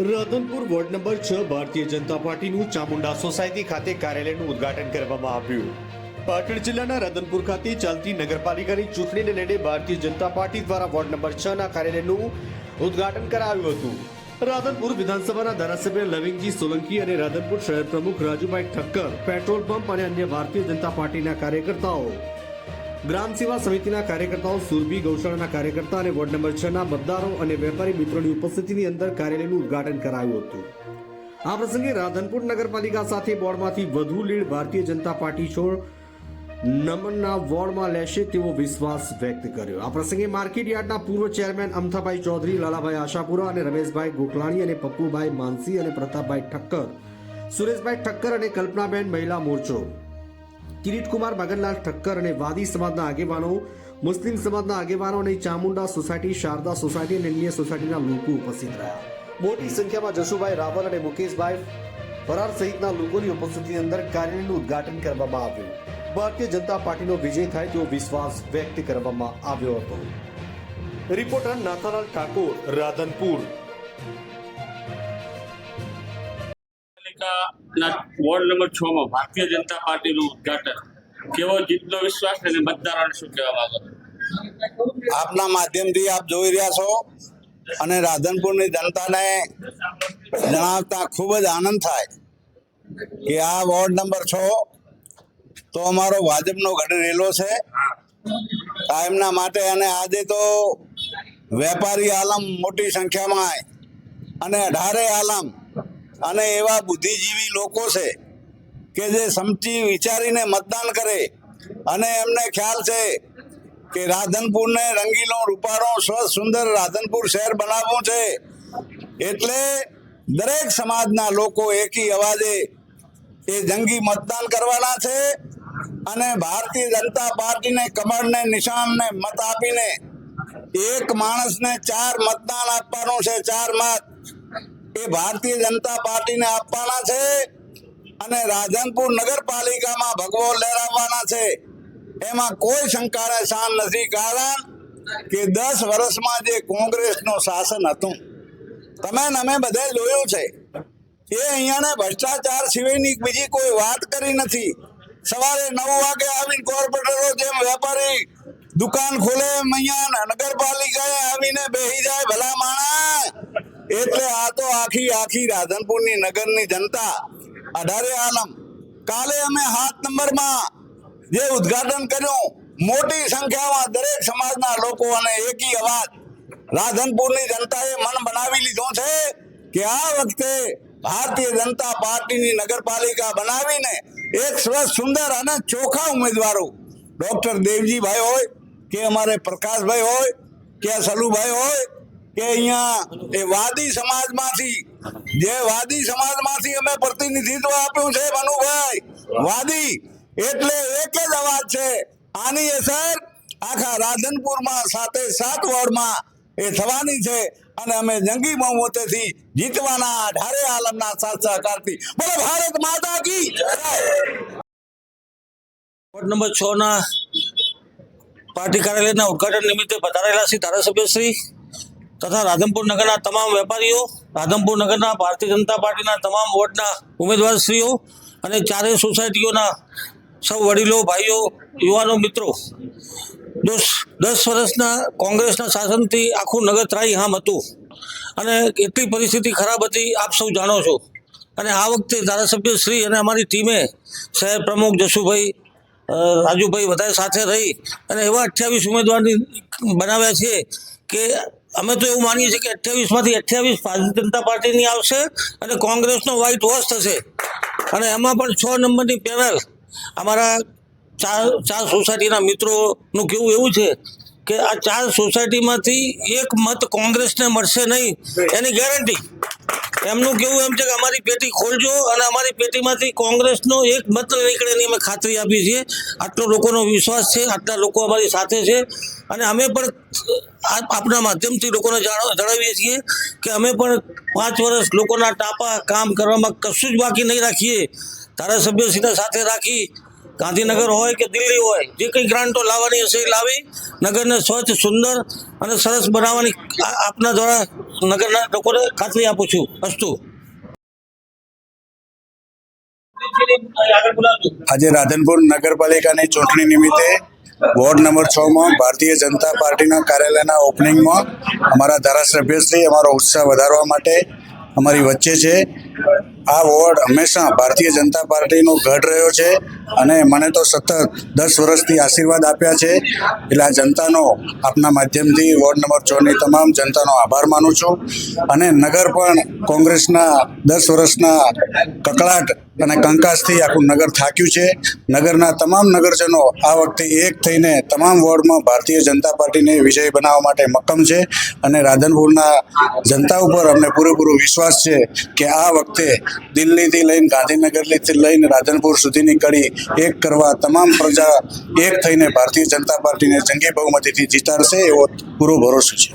Ratanpur ward number છ ભારતીય જનતા પાર્ટીનું Chamunda society ખાતે કાર્યાલયનું ઉદ્ઘાટન કરવામાં આવ્યું. પાટણ જિલ્લાના રાધનપુર ખાતે ચાલતી નગરપાલિકાની ચૂંટણીને લઈને ભારતીય જનતા પાર્ટી દ્વારા વોર્ડ નંબર છ ના કાર્યાલયનું ઉદ્ઘાટન કરાયું હતું. રાધનપુર વિધાનસભાના ધારાસભ્ય લવિંગજી સોલંકી અને રાધનપુર શહેર પ્રમુખ રાજુભાઈ ઠક્કર, પેટ્રોલ પંપ અને અન્ય ભારતીય જનતા પાર્ટીના કાર્યકર્તાઓ ગ્રામ સેવા સમિતિના કાર્યકર્તાઓ સુરભી ગૌશાળાના કાર્યકર્તા અને વોર્ડ નંબર છ ના મતદારો અને વેપારી મિત્રોની ઉપસ્થિતિની અંદર કાર્યાલયનું ઉદઘાટન કરાયું હતું. આ પ્રસંગે રાધનપુર નગરપાલિકા સાથે બોર્ડમાંથી વધુ લીડ ભારતીય જનતા પાર્ટી છોડ નમનના વોર્ડમાં લેશે તેવો વિશ્વાસ વ્યક્ત કર્યો. આ પ્રસંગે માર્કેટ યાર્ડના પૂર્વ ચેરમેન અમથાભાઈ ચૌધરી, લાલાભાઈ આશાપુરા અને રમેશભાઈ ગોકલાણી અને પપ્પુભાઈ માનસી અને પ્રતાપભાઈ ઠક્કર, સુરેશભાઈ ઠક્કર અને કલ્પનાબેન મહિલા મોરચો કિરીટકુમાર મગનલાલ ઠક્કર અને વાદી સમાજના આગેવાનો, મુસ્લિમ સમાજના આગેવાનો અને ચામુંડા સોસાયટી, શારદા સોસાયટી અને અન્ય સોસાયટીના લોકો ઉપસ્થિત રહ્યા. મોટી સંખ્યામાં જશુભાઈ રાવલ અને મુકેશભાઈ ફરાર સહિતના લોકોની ઉપસ્થિતિની અંદર કાર્યાલયનું ઉદ્ઘાટન કરવામાં આવ્યું. ભારતીય જનતા પાર્ટીનો વિજય થાય તેવો વિશ્વાસ વ્યક્ત કરવામાં આવ્યો હતો. રિપોર્ટર નાથાલાલ ઠાકોર, રાધનપુર. પાલિકાના વોર્ડ નંબર છ માં ભારતીય જનતા પાર્ટીનું ઉદઘાટન. કેવો જીતનો વિશ્વાસ અને મતદારોને શું કહેવા માંગો આપના માધ્યમથી આપ જોઈ રહ્યા છો અને રાધનપુરની જનતાને જણાવતા ખૂબ જ આનંદ થાય કે આ વોર્ડ નંબર છ તો અમારો ભાજપનો ગઢ રેલો છે કાયમના માટે અને આજે તો વેપારી આલમ મોટી સંખ્યામાં અને અઢારે આલમ અને એવા બુદ્ધિજીવી લોકો છે કે જે સમજી વિચારીને મતદાન કરે. અને એમને ખ્યાલ છે કે રાધનપુરને રંગીલો રૂપાળો સ્વચ્છ સુંદર રાધનપુર શહેર બનાવવું છે. એટલે દરેક સમાજના લોકો એકી અવાજે એ જંગી મતદાન કરવાના છે અને ભારતીય જનતા પાર્ટીને કમળને, નિશાનને મત આપીને એક માણસને ચાર મતદાન આપવાનું છે, ચાર મત. એ ભારતીય જનતા પાર્ટીને આપવાના છે અને રાધનપુર નગરપાલિકામાં ભગવો લહેરાવવાના છે. એમાં કોઈ શંકાને શાન નથી. કારણ કે દસ વર્ષમાં જે કોંગ્રેસનું શાસન હતું, તમે અમે બધે જોયું છે એ અહીંયાને ભ્રષ્ટાચાર સિવાયની બીજી કોઈ વાત કરી નથી. સવારે નવ વાગે આવીને કોર્પોરેટરો જેમ વેપારી દુકાન ખોલે એમ અહીંયા નગરપાલિકાએ આવીને બેસી જાય ભલા માણા એટલે આ તો આખી આખી રાધનપુરની નગરની જનતા અઢારે આલમ. કાલે અમે હાથ નંબરમાં જે ઉદ્ઘાટન કર્યું, મોટી સંખ્યામાં દરેક સમાજના લોકો અને એકી અવાજ. રાધનપુરની જનતાએ મન બનાવી લીધું છે કે આ વખતે ભારતીય જનતા પાર્ટીની નગરપાલિકા બનાવીને એક સરસ, સુંદર અને ચોખ્ખા ઉમેદવારો, ડોક્ટર દેવજીભાઈ હોય કે અમારે પ્રકાશભાઈ હોય કે સલુભાઈ હોય કે અહીંયા એ વાદી સમાજમાંથી, જે વાદી સમાજમાંથી અમે પ્રતિનિધિત્વ આપ્યું છે મનુભાઈ વાદી એટલે એક જ અવાજ છે. આની અસર આખા રાધનપુરમાં સાથે સાત વોર્ડમાં એ થવાની છે અને અમે જંગી બહુમતીથી જીતવાના ઢારે આલમના સાથ સહકારથી. બોલો ભારત માતા કી વોર્ડ નંબર છ ના પાર્ટી કાર્યાલયના ઉદઘાટન નિમિત્તે પધારેલા શ્રી ધારાસભ્યશ્રી તથા રાધનપુર નગરના તમામ વેપારીઓ, રાધનપુર નગરના ભારતીય જનતા પાર્ટીના તમામ વોર્ડના ઉમેદવારશ્રીઓ અને ચારેય સોસાયટીઓના સૌ વડીલો, ભાઈઓ, યુવાનો, મિત્રો દસ દસ વર્ષના કોંગ્રેસના શાસનથી આખું નગર ત્રાહીહામ હતું અને એટલી પરિસ્થિતિ ખરાબ હતી, આપ સૌ જાણો છો. અને આ વખતે ધારાસભ્ય શ્રી અને અમારી ટીમે શહેર પ્રમુખ જશુભાઈ રાજુભાઈ બધા સાથે રહી અને એવા અઠ્યાવીસ ઉમેદવારની બનાવ્યા છે કે અમે તો એવું માનીએ છીએ કે અઠ્યાવીસમાંથી અઠ્યાવીસ ભારતીય જનતા પાર્ટીની આવશે અને કોંગ્રેસનો વ્હાઇટ વોશ થશે. અને એમાં પણ છ નંબરની પેનલ અમારા ચાર ચાર સોસાયટીના મિત્રોનું કેવું એવું છે કે આ ચાર સોસાયટીમાંથી એક મત કોંગ્રેસને મળશે નહીં. એની ગેરંટી એમનું કેવું એમ છે કે અમારી પેટી ખોલજો અને અમારી પેટીમાંથી કોંગ્રેસનો એક મત નીકળે એની અમે ખાતરી આપીએ છીએ. આટલો લોકોનો વિશ્વાસ છે, આટલા લોકો અમારી સાથે છે. અને અમે પણ આ- આપના માધ્યમથી લોકોને જાણ- જણાવીએ છીએ કે અમે પણ પાંચ વર્ષ લોકોના ટાપા કામ કરવામાં કશું જ બાકી નહીં રાખીએ. ધારાસભ્યશ્રીને સાથે રાખી. ગાંધીનગર હોય કે દિલ્હી હોય, જે કંઈ ગ્રાન્ટો લાવવાની હશે એ લાવી. નગરને સ્વચ્છ, સુંદર અને સરસ બનાવવાની આપના દ્વારા નગરના લોકોને ખાતરી આપું છું, અસ્તુ. આજે રાધનપુર નગરપાલિકાની ચૂંટણી નિમિત્તે વોર્ડ નંબર છ માં ભારતીય જનતા પાર્ટીના કાર્યાલયના ઓપનિંગમાં અમારા ધારાસભ્યશ્રી અમારો ઉત્સાહ વધારવા માટે અમારી વચ્ચે છે. આ વોર્ડ હંમેશા ભારતીય જનતા પાર્ટીનો ગઢ રહ્યો છે અને મને તો સતત દસ વર્ષથી આશીર્વાદ આપ્યા છે. એટલે આ જનતાનો આપના માધ્યમથી વોર્ડ નંબર છની તમામ જનતાનો આભાર માનું છું. અને નગર પણ કોંગ્રેસના દસ વર્ષના કકળાટ અને કંકાસથી આખું નગર થાક્યું છે. નગરના તમામ નગરજનો આ વખતે એક થઈને તમામ વોર્ડમાં ભારતીય જનતા પાર્ટીને વિજય બનાવવા માટે મક્કમ છે અને રાધનપુરના જનતા ઉપર અમને પૂરેપૂરો વિશ્વાસ છે કે આ વખતે દિલ્હીથી લઈને ગાંધીનગરથી લઈને રાધનપુર સુધીની કડી એક કરવા તમામ પ્રજા એક થઈને ભારતીય જનતા પાર્ટીને જંગી બહુમતીથી જીતાડશે એવો પૂરો ભરોસો છે.